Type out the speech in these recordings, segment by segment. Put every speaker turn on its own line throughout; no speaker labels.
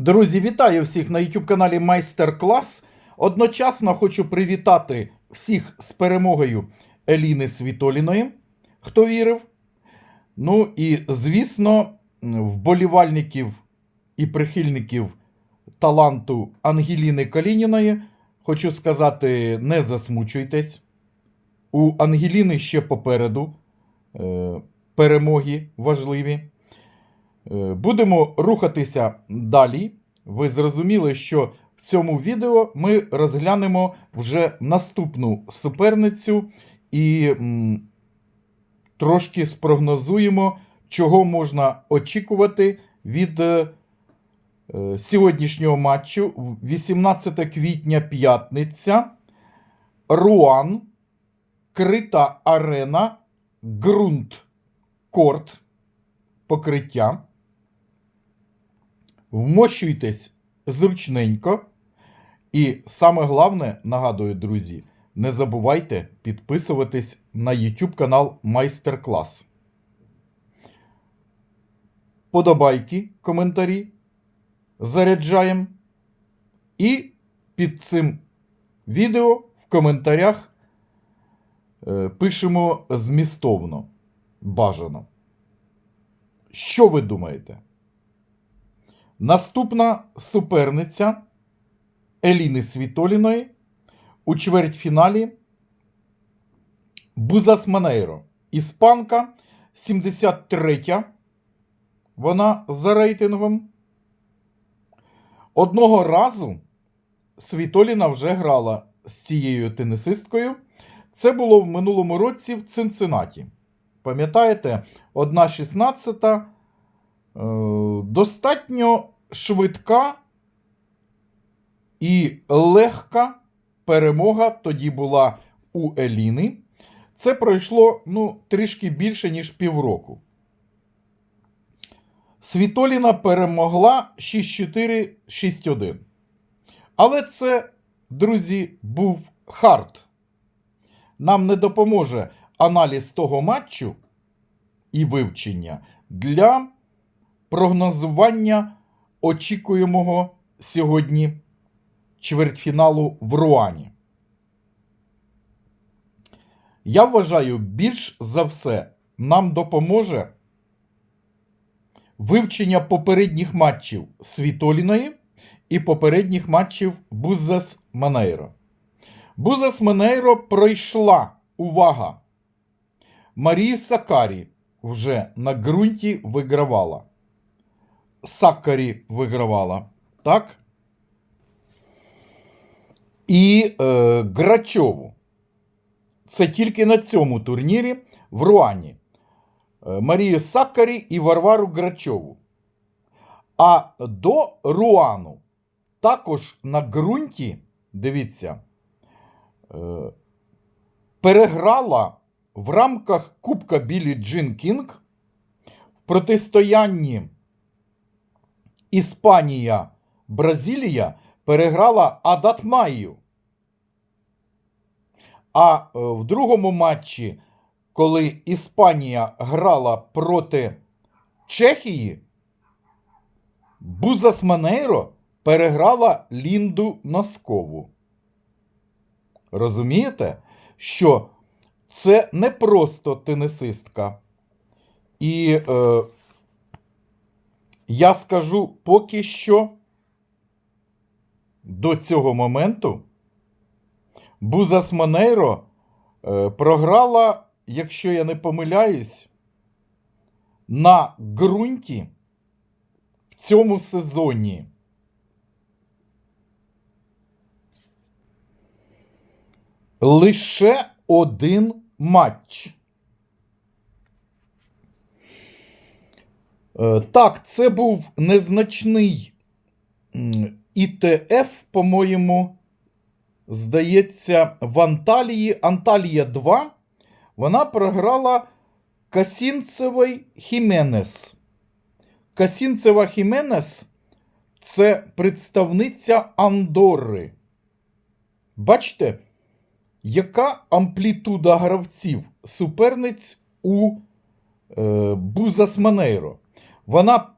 Друзі, вітаю всіх на YouTube каналі Майстер Клас. Одночасно хочу привітати всіх з перемогою Еліни Світоліної, хто вірив. Ну і, звісно, вболівальників і прихильників таланту Ангеліни Калініної. Хочу сказати, не засмучуйтесь. У Ангеліни ще попереду е, перемоги важливі. Е, Будемо рухатися далі. Ви зрозуміли, що в цьому відео ми розглянемо вже наступну суперницю і трошки спрогнозуємо, чого можна очікувати від е, е, сьогоднішнього матчу. 18 квітня п'ятниця. Руан, Крита арена, ґрунт корт, покриття. Вмощуйтесь зручненько. І саме головне, нагадую, друзі, не забувайте підписуватись на YouTube канал Майстер Клас. Подобайки, коментарі заряджаємо. І під цим відео в коментарях е, пишемо змістовно, бажано. Що ви думаєте? Наступна суперниця Еліни Світоліної у чвертьфіналі Бузас Манейро. Іспанка 73. Вона за рейтингом. Одного разу Світоліна вже грала з цією тенісисткою. Це було в минулому році в Цинциннаті. Пам'ятаєте, 1,16 е, достатньо швидка і легка перемога тоді була у Еліни. Це пройшло ну, трішки більше, ніж півроку. Світоліна перемогла 6-4, 6-1. Але це, друзі, був хард. Нам не допоможе аналіз того матчу і вивчення для прогнозування очікуємого сьогодні чвертьфіналу в Руані. Я вважаю, більш за все нам допоможе вивчення попередніх матчів Світоліної і попередніх матчів Бузас Манейро. Бузас Манейро пройшла увага. Марії Сакарі вже на ґрунті вигравала. Сакарі вигравала. Так? І е, Грачову. Це тільки на цьому турнірі в Руані. Е, Марію Сакарі і Варвару Грачову. А до Руану також на ґрунті, дивіться, е, переграла в рамках Кубка Білі Джин Кінг в протистоянні Іспанія Бразилія переграла Адатмаю. А е, в другому матчі, коли Іспанія грала проти Чехії, Бузас Манейро переграла Лінду Носкову. Розумієте, що це не просто тенісистка. І е, я скажу поки що до цього моменту Бузас Манейро е, програла, якщо я не помиляюсь, на ґрунті в цьому сезоні. Лише один матч. Так, це був незначний ІТФ, по-моєму, здається, в Анталії. Анталія 2. Вона програла Касінцевий Хіменес. Касінцева Хіменес це представниця Андорри. Бачите, яка амплітуда гравців суперниць у е, Бузас Манейро? Вона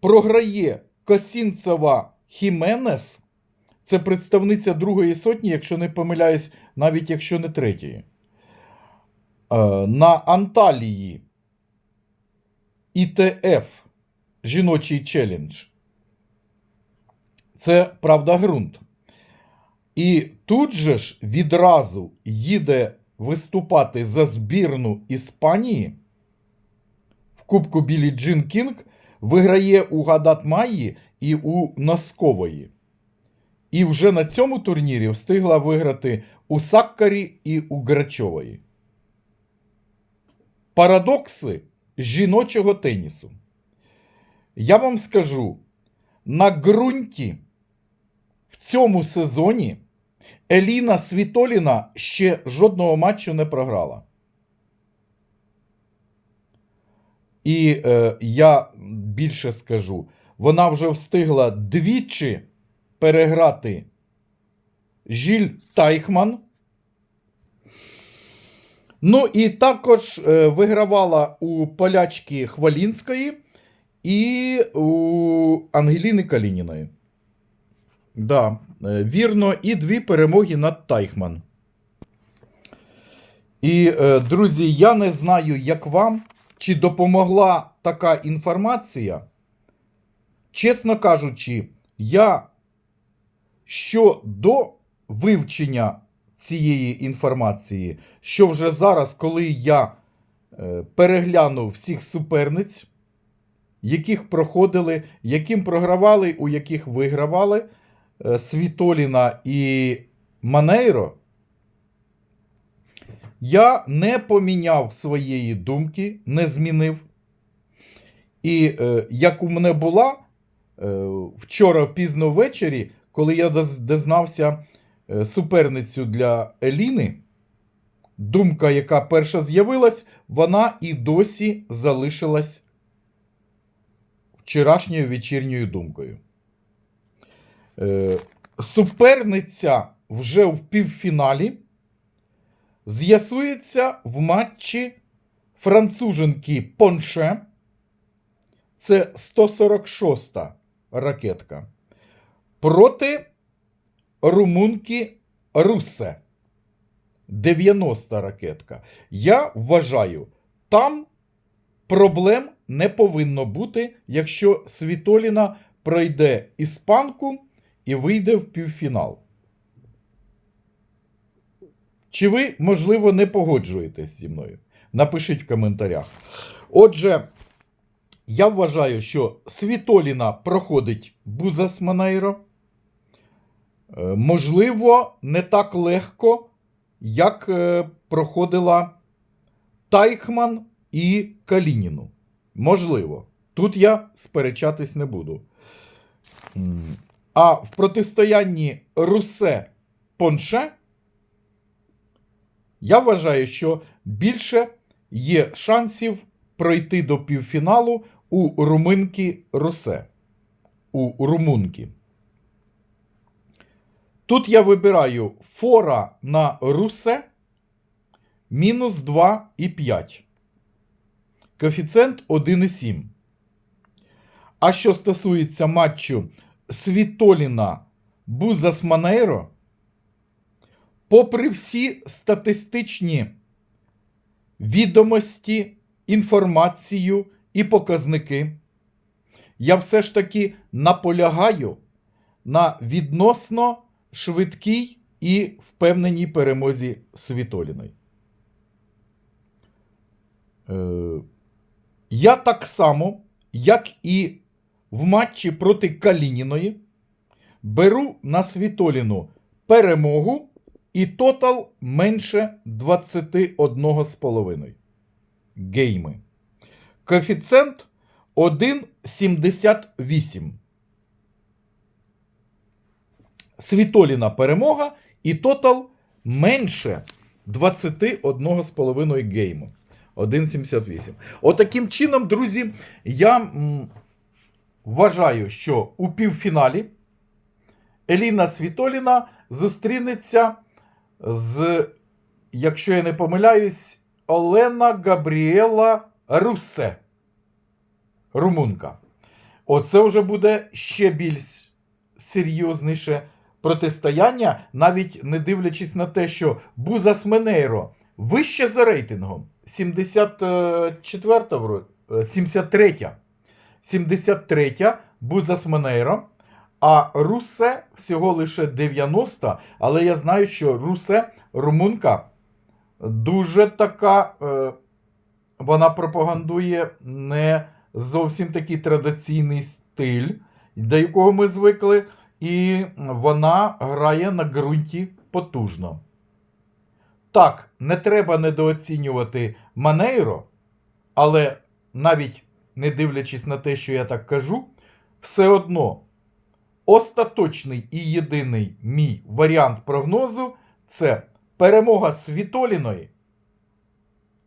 програє Косінцева Хіменес це представниця другої сотні, якщо не помиляюсь, навіть якщо не третьої. Е, На Анталії ІТФ жіночий челендж. Це правда ґрунт. І тут же ж відразу їде виступати за збірну Іспанії Кубку Білі Джин Кінг, виграє у Гадат Майї і у Носкової. І вже на цьому турнірі встигла виграти у Саккарі і у Грачової. Парадокси жіночого тенісу. Я вам скажу, на ґрунті в цьому сезоні Еліна Світоліна ще жодного матчу не програла. І е, я більше скажу, вона вже встигла двічі переграти Жіль Тайхман. Ну і також е, вигравала у полячки Хвалінської і у Ангеліни Калініної. Да, е, вірно, і дві перемоги над Тайхман. І, е, друзі, я не знаю, як вам, чи допомогла така інформація. Чесно кажучи, я щодо вивчення цієї інформації, що вже зараз, коли я е, переглянув всіх суперниць, яких проходили, яким програвали, у яких вигравали е, Світоліна і Манейро, я не поміняв своєї думки, не змінив. І е, як у мене була е, вчора пізно ввечері, коли я доз- дізнався е, суперницю для Еліни, думка, яка перша з'явилась, вона і досі залишилась вчорашньою вечірньою думкою. Е, суперниця вже в півфіналі з'ясується в матчі француженки Понше. Це 146-та ракетка. Проти румунки Русе. 90-та ракетка. Я вважаю, там проблем не повинно бути, якщо Світоліна пройде іспанку і вийде в півфінал. Чи ви, можливо, не погоджуєтесь зі мною? Напишіть в коментарях. Отже, я вважаю, що Світоліна проходить Бузас Манейро. Е, Можливо, не так легко, як е, проходила Тайхман і Калініну. Можливо. Тут я сперечатись не буду. А в протистоянні Русе Понше я вважаю, що більше є шансів пройти до півфіналу у румунки Русе. У румунки. Тут я вибираю фора на Русе мінус 2,5. Коефіцієнт 1,7. А що стосується матчу Світоліна Бузас Манейро, попри всі статистичні відомості, інформацію і показники, я все ж таки наполягаю на відносно швидкій і впевненій перемозі Світоліної. Е, я так само, як і в матчі проти Калініної, беру на Світоліну перемогу і тотал менше 21,5 гейми. Коефіцієнт 1,78. Світоліна перемога і тотал менше 21,5 гейму. 1,78. Отаким чином, друзі, я вважаю, що у півфіналі Еліна Світоліна зустрінеться з, якщо я не помиляюсь, Олена Габріела Русе. Румунка. Оце вже буде ще більш серйозніше протистояння, навіть не дивлячись на те, що Бузас Менейро вище за рейтингом. 74 вро- е, 73. 73 Бузас Менейро. А Русе всього лише 90, але я знаю, що Русе, румунка, дуже така. Е, вона пропагандує не зовсім такий традиційний стиль, до якого ми звикли, і вона грає на ґрунті потужно. Так, не треба недооцінювати Манейро, але навіть не дивлячись на те, що я так кажу, все одно остаточний і єдиний мій варіант прогнозу це перемога Світоліної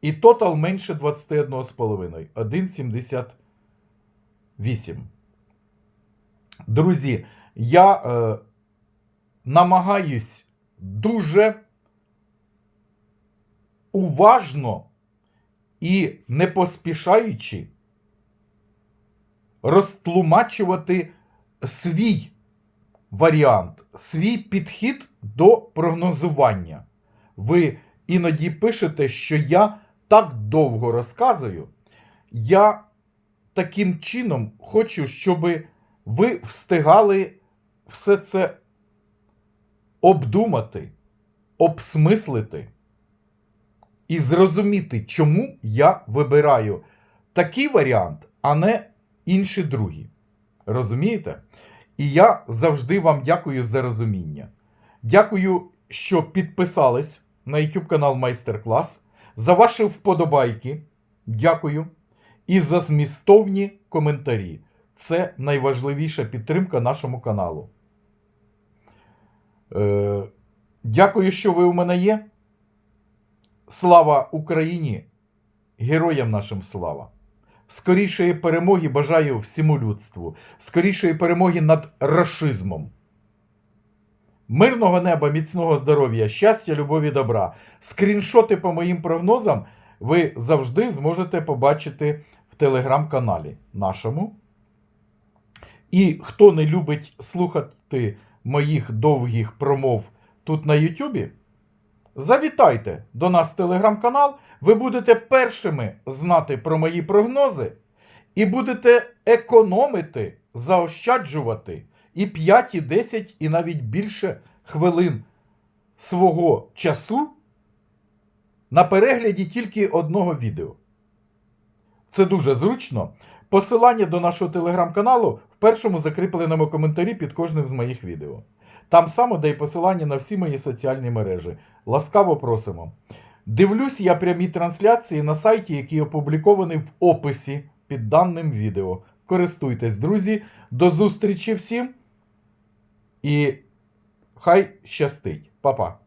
і тотал менше 21,5. 1,78. Друзі, я е, намагаюсь дуже уважно і не поспішаючи розтлумачувати свій варіант, свій підхід до прогнозування. Ви іноді пишете, що я так довго розказую. Я таким чином хочу, щоб ви встигали все це обдумати, обсмислити і зрозуміти, чому я вибираю такий варіант, а не інші другі. Розумієте? І я завжди вам дякую за розуміння. Дякую, що підписались на YouTube канал Майстер-клас, за ваші вподобайки. Дякую. І за змістовні коментарі. Це найважливіша підтримка нашому каналу. Е, дякую, що ви у мене є. Слава Україні! Героям нашим слава! Скорішої перемоги бажаю всьому людству, скорішої перемоги над рашизмом. Мирного неба, міцного здоров'я, щастя, любові, добра. Скріншоти по моїм прогнозам ви завжди зможете побачити в телеграм-каналі нашому. І хто не любить слухати моїх довгих промов тут на Ютубі, завітайте до нас в телеграм-канал. Ви будете першими знати про мої прогнози і будете економити, заощаджувати і 5, і 10, і навіть більше хвилин свого часу на перегляді тільки одного відео. Це дуже зручно. Посилання до нашого телеграм-каналу в першому закріпленому коментарі під кожним з моїх відео. Там само де й посилання на всі мої соціальні мережі. Ласкаво просимо. Дивлюсь я прямі трансляції на сайті, який опублікований в описі під даним відео. Користуйтесь, друзі. До зустрічі всім. І хай щастить. Па-па.